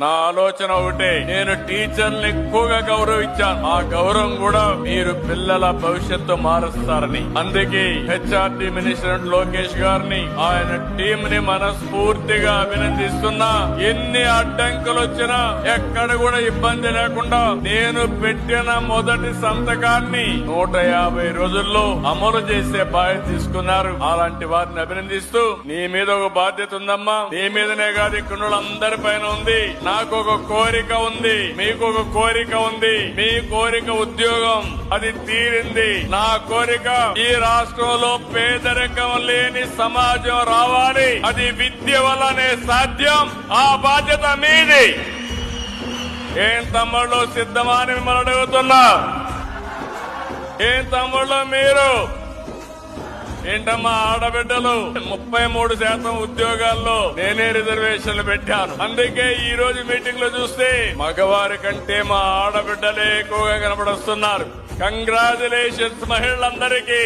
నా ఆలోచన ఒకటే. నేను టీచర్ని ఎక్కువగా గౌరవించాను. ఆ గౌరవం కూడా మీరు పిల్లల భవిష్యత్తు మారుస్తారని. అందుకే హెచ్ఆర్డి మినిస్టర్ లోకేష్ గారిని ఆయన టీం ని మనస్ఫూర్తిగా అభినందిస్తున్నా. ఎన్ని అడ్డంకులు వచ్చినా ఎక్కడ కూడా ఇబ్బంది లేకుండా నేను పెట్టిన మొదటి సంతకాన్ని నూట యాభై రోజుల్లో అమలు చేసే బాధ్యత తీసుకున్నారు. అలాంటి వారిని అభినందిస్తూ నీ మీద ఒక బాధ్యత ఉందమ్మా. నీ మీదనే కాదు ఇక్కడ అందరి పైన ఉంది. నాకు ఒక కోరిక ఉంది. మీకు ఒక కోరిక ఉంది. మీ కోరిక ఉద్యోగం. అది తీరింది. నా కోరిక ఈ రాష్ట్రంలో పేదరికం లేని సమాజం రావాలి. అది విద్య వల్లనే సాధ్యం. ఆ బాధ్యత మీది. ఏం తమ్ముళ్ళు సిద్ధమా అని మిమ్మల్ని అడుగుతున్నా? ఏం తమ్ముళ్ళు మీరు? ఏంటమ్మా ఆడబిడ్డలు? ముప్పై మూడు శాతం ఉద్యోగాల్లో నేనే రిజర్వేషన్లు పెట్టాను. అందుకే ఈ రోజు మీటింగ్లో చూస్తే మగవారి కంటే మా ఆడబిడ్డలే ఎక్కువగా కనబడొస్తున్నారు. కంగ్రాచులేషన్స్ మహిళలందరికీ.